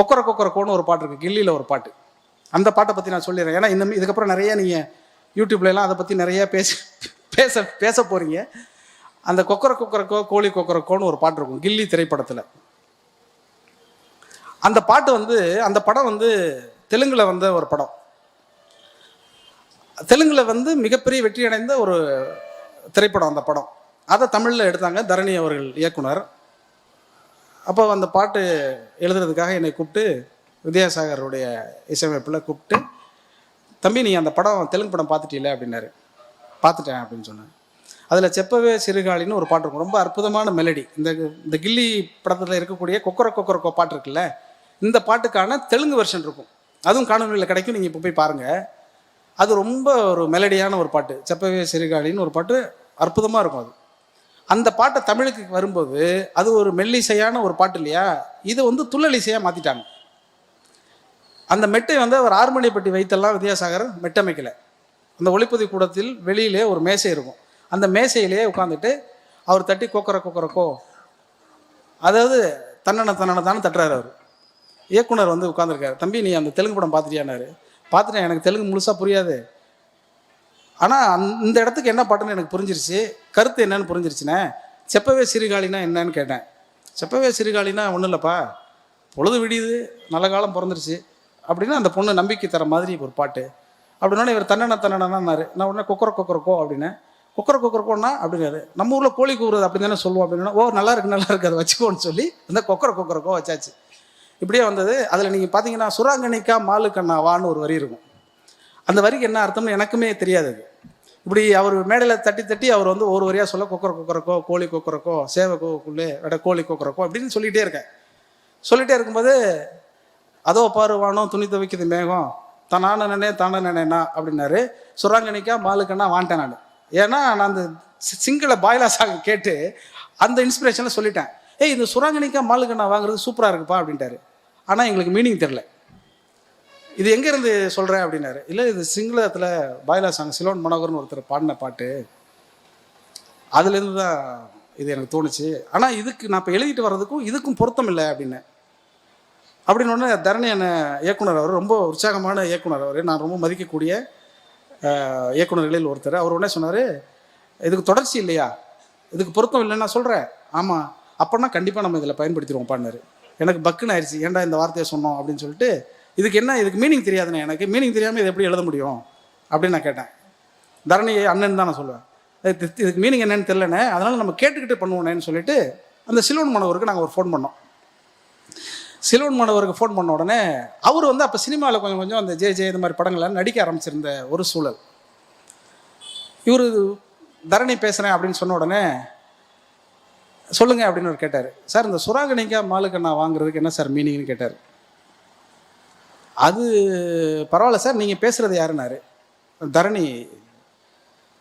கொக்கர கொக்கர கோன்னு ஒரு பாட்டு இருக்குது கில்லியில் ஒரு பாட்டு. அந்த பாட்டை பற்றி நான் சொல்லிடுறேன். ஏன்னா இந்த இதுக்கப்புறம் நிறைய நீங்கள் யூடியூப்லலாம் அதை பற்றி நிறையா பேச பேச பேச போகிறீங்க அந்த கொக்கர கொக்கரக்கோ கோழி கொக்கரக்கோன்னு ஒரு பாட்டு இருக்கும். கில்லி திரைப்படத்தில். அந்த பாட்டு வந்து அந்த படம் வந்து தெலுங்கில் வந்த ஒரு படம். தெலுங்கில் வந்து மிகப்பெரிய வெற்றி அடைந்த ஒரு திரைப்படம் அந்த படம். அதை தமிழில் எடுத்தாங்க தரணி அவர்கள் இயக்குனர். அப்போ அந்த பாட்டு எழுதுறதுக்காக என்னை கூப்பிட்டு வித்யாசாகருடைய இசையமைப்பில் கூப்பிட்டு தம்பி நீ அந்த படம் தெலுங்கு படம் பார்த்துட்டீல அப்படின்னாரு. பார்த்துட்டேன் அப்படின்னு சொன்னேன் அதில் செப்பவே சிறுகாலின்னு ஒரு பாட்டு இருக்கும். ரொம்ப அற்புதமான மெலடி. இந்த இந்த கில்லி படத்தில் இருக்கக்கூடிய கொக்கர கொக்கரக்கோ பாட்டு இருக்குல்ல இந்த பாட்டுக்கான தெலுங்கு வெர்ஷன் இருக்கும். அதுவும் காணொலியில் கிடைக்கும். நீங்கள் இப்போ போய் பாருங்கள் அது ரொம்ப ஒரு மெலடியான ஒரு பாட்டு. செப்பவே சிறுகாலின்னு ஒரு பாட்டு அற்புதமாக இருக்கும் அது. அந்த பாட்டை தமிழுக்கு வரும்போது அது ஒரு மெல்லிசையான ஒரு பாட்டு இல்லையா? இதை வந்து துள்ளலிசையாக மாற்றிட்டாங்க அந்த மெட்டை வந்து அவர் ஆறுமணிப்பட்டி வைத்தெல்லாம் வித்யாசாகர் மெட்டமைக்கல. அந்த ஒளிப்பதிவு கூடத்தில் வெளியிலே ஒரு மேசை இருக்கும். அந்த மேசையிலேயே உட்காந்துட்டு அவர் தட்டி கொக்கர கோக்கரக்கோ அதாவது தன்னனை தன்னனை தானே தட்டுறாரு அவர். இயக்குனர் வந்து உட்காந்துருக்காரு தம்பி நீ அந்த தெலுங்கு படம் பார்த்துட்டியானாரு பார்த்துட்டேன். எனக்கு தெலுங்கு முழுசாக புரியாது. ஆனால் இந்த இடத்துக்கு என்ன பாட்டுன்னு எனக்கு புரிஞ்சிருச்சு. கருத்து என்னன்னு புரிஞ்சிருச்சுனே. செப்பவே சிறுகாலினா என்னன்னு கேட்டேன். செப்பவே சிறுகாலினா ஒன்றும் இல்லைப்பா. பொழுது விடியுது நல்ல காலம் பிறந்துருச்சு. அப்படின்னா அந்த பொண்ணு நம்பிக்கை தர மாதிரி ஒரு பாட்டு. அப்படின்னா இவர் தன்னன தன்னனாரு நான் உடனே கொக்கர கொக்கரக்கோ அப்படின்னேன் கொக்கர கொக்கரக்கோன்னா அப்படின்னாரு நம்ம ஊரில் கோழி கூறுறது அப்படி தானே சொல்லுவோம் அப்படின்னா ஓ நல்லா இருக்கு நல்லா இருக்கு அதை வச்சுக்கோன்னு சொல்லி அந்த கொக்கர கொக்கரக்கோ வச்சாச்சு. இப்படியே வந்தது. அதில் நீங்கள் பார்த்தீங்கன்னா சுராங்கனிக்கா மாலு கண்ணாவான்னு ஒரு வரி இருக்கும். அந்த வரிக்கு என்ன அர்த்தம்னு எனக்குமே தெரியாது அது. இப்படி அவர் மேடையில் தட்டி தட்டி அவர் வந்து ஒரு வரியாக சொல்ல கொக்கர கொக்கரக்கோ கோழி கொக்கரக்கோ சேவை கோக்குள்ளே விட கோழி கொக்கரக்கோ அப்படின்னு சொல்லிகிட்டே இருக்கேன். சொல்லிகிட்டே இருக்கும்போது அதோ பாரு வானம் துணி துவைக்குது மேகம் தனான நினை தான நினைனா அப்படின்னாரு. சுராங்கனிக்கா மாலுக்கண்ணா வாண்டேன் நான். ஏன்னா நான் அந்த சி- சிங்கள பாய்லா சாங் கேட்டு அந்த இன்ஸ்பிரேஷனில் சொல்லிட்டேன். ஏய் இந்த சுராங்கனிக்கா மாலுக்கண்ணா வாங்குறது சூப்பராக இருக்குப்பா அப்படின்ட்டாரு. ஆனால் எங்களுக்கு மீனிங் தெரில இது எங்கேருந்து சொல்கிறேன் அப்படின்னாரு. இல்லை இது சிங்களத்தில் பாய்லா சாங் சிலோன் மனோகர்னு ஒருத்தர் பாடின பாட்டு. அதுலேருந்து தான் இது எனக்கு தோணுச்சு. ஆனால் இதுக்கு நான் இப்போ எழுதிட்டு வர்றதுக்கும் இதுக்கும் பொருத்தம் இல்லை அப்படின்னு. அப்படின்னு ஒன்று தரணி என்ன இயக்குனர் அவர் ரொம்ப உற்சாகமான இயக்குனர் அவர். நான் ரொம்ப மதிக்கக்கூடிய இயக்குநர்களில் இயக்குனர்களில் ஒருத்தர். அவர் உடனே சொன்னார் இதுக்கு தொடர்ச்சி இல்லையா? இதுக்கு பொருத்தம் இல்லைன்னு நான் சொல்கிறேன் ஆமாம் அப்போனா கண்டிப்பாக நம்ம இதில் பயன்படுத்திடுவோம் பாடினார். எனக்கு பக்குன்னு ஆயிடுச்சு. ஏன்டா இந்த வார்த்தையை சொன்னோம்? அப்படின்னு சொல்லிட்டு இதுக்கு என்ன இதுக்கு மீனிங் தெரியாதுண்ணே எனக்கு மீனிங் தெரியாமல் இது எப்படி எழுத முடியும்? அப்படின்னு நான் கேட்டேன். தரணி அண்ணன் தான் நான் சொல்லுவேன். இதுக்கு மீனிங் என்னன்னு தெரிலண்ணே அதனால் நம்ம கேட்டுக்கிட்டு பண்ணுவோண்ணேன்னு சொல்லிட்டு அந்த சிலோன் மாணவருக்கு நாங்கள் ஒரு ஃபோன் பண்ணோம். சிலோன் மாணவருக்கு ஃபோன் பண்ண உடனே அவர் வந்து அப்போ சினிமாவில் கொஞ்சம் கொஞ்சம் அந்த ஜே ஜே இந்த மாதிரி படங்கள்லாம் நடிக்க ஆரம்பிச்சிருந்த ஒரு சூழல். இவர் தரணி பேசுகிறேன் அப்படின்னு சொன்ன உடனே சொல்லுங்க அப்படின்னு அவர் கேட்டார். சார் இந்த சுராங்கனிக்கா மாலுக்கண்ணா வாங்குறதுக்கு என்ன சார் மீனிங்னு கேட்டார். அது பரவாயில்ல சார் நீங்கள் பேசுகிறது யாருன்னாரு? தரணி.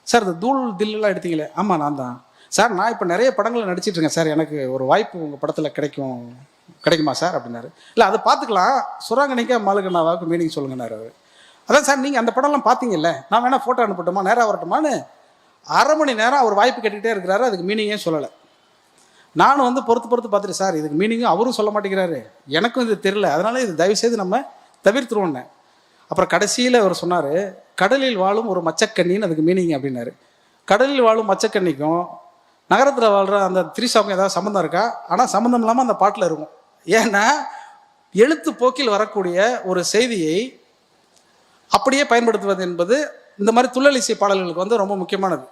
சார் இந்த தூள் தில்லெல்லாம் எடுத்தீங்களே? ஆமாம் நான் தான். சார் நான் இப்போ நிறைய படங்களில் நடிச்சிட்டு இருக்கேன் சார். எனக்கு ஒரு வாய்ப்பு உங்கள் படத்தில் கிடைக்கும். கிடைக்குமா சார்? அப்படின்னாரு. இல்லை அதை பார்த்துக்கலாம். சுராங்கனிக்கா மாலுக்கண்ணாவாவுக்கு மீனிங் சொல்லுங்கன்னாரு அவர். அதான் சார் நீங்கள் அந்த படம்லாம் பார்த்தீங்கல்ல? நான் வேணால் ஃபோட்டோ அனுப்பட்டுமா? நேராக வரட்டுமான்னு அரை மணி நேரம் அவர் வாய்ப்பு கேட்டுக்கிட்டே இருக்கிறாரு. அதுக்கு மீனிங்கே சொல்லலை. நானும் வந்து பொறுத்து பொறுத்து பார்த்துட்டு சார் இதுக்கு மீனிங்கும் அவரும் சொல்ல மாட்டேங்கிறாரு. எனக்கும் இது தெரியல. அதனால இது தயவுசெய்து நம்ம தவிர்த்துருவோன்னே அப்புறம் கடைசியில் அவர் சொன்னார் கடலில் வாழும் ஒரு மச்சக்கண்ணின்னு அதுக்கு மீனிங் அப்படின்னாரு. கடலில் வாழும் மச்சக்கண்ணிக்கும் நகரத்தில் வாழ்கிற அந்த திரிசாவுக்கும் ஏதாவது சம்மந்தம் இருக்கா? ஆனால் சம்மந்தம் இல்லாமல் அந்த பாட்டில் இருக்கும். ஏன்னா எழுத்து போக்கில் வரக்கூடிய ஒரு செய்தியை அப்படியே பயன்படுத்துவது என்பது இந்த மாதிரி துள்ளலிசை பாடல்களுக்கு வந்து ரொம்ப முக்கியமானது.